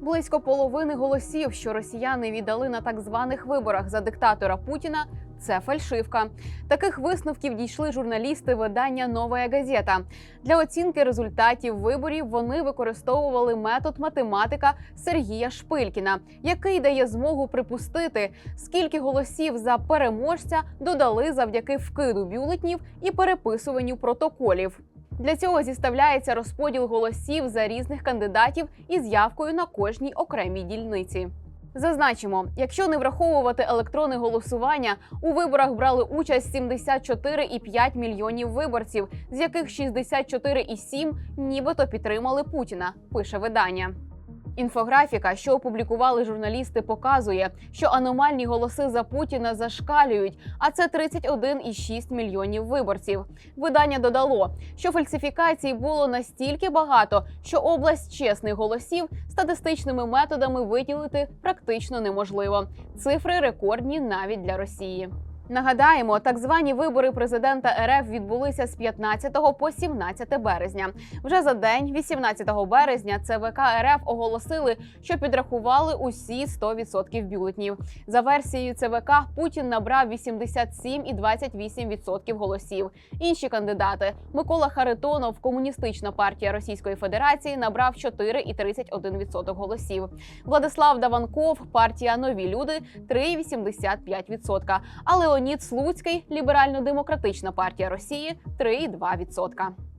Близько половини голосів, що росіяни віддали на так званих виборах за диктатора Путіна. Це фальшивка. Таких висновків дійшли журналісти видання Новая газета. Для оцінки результатів виборів вони використовували метод математика Сергія Шпилькіна, який дає змогу припустити, скільки голосів за переможця додали завдяки вкиду бюлетнів і переписуванню протоколів. Для цього зіставляється розподіл голосів за різних кандидатів із явкою на кожній окремій дільниці. Зазначимо, якщо не враховувати електронне голосування, у виборах брали участь 74,5 мільйонів виборців, з яких 64,7 нібито підтримали Путіна. Пише видання. Інфографіка, що опублікували журналісти, показує, що аномальні голоси за Путіна зашкалюють, а це 31,6 мільйонів виборців. Видання додало, що фальсифікацій було настільки багато, що область чесних голосів статистичними методами виділити практично неможливо. Цифри рекордні навіть для Росії. Нагадаємо, так звані вибори президента РФ відбулися з 15 по 17 березня. Вже за день, 18 березня, ЦВК РФ оголосили, що підрахували усі 100% бюлетнів. За версією ЦВК Путін набрав 87,28% голосів. Інші кандидати Микола Харитонов, комуністична партія Російської Федерації, набрав 4,31% голосів. Владислав Даванков, партія Нові люди 3,85%. А Леонід Слуцький, ліберально-демократична партія Росії 3,2%.